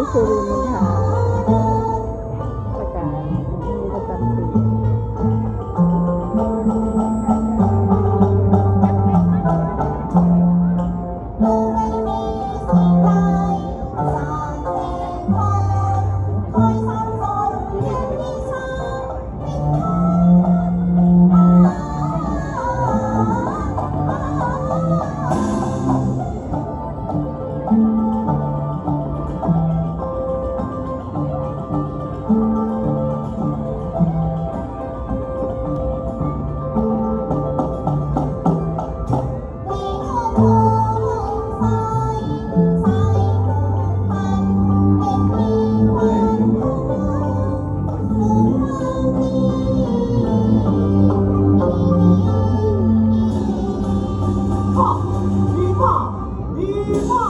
ที่สุรินทร์คะประกาศมีประจำปี Oh.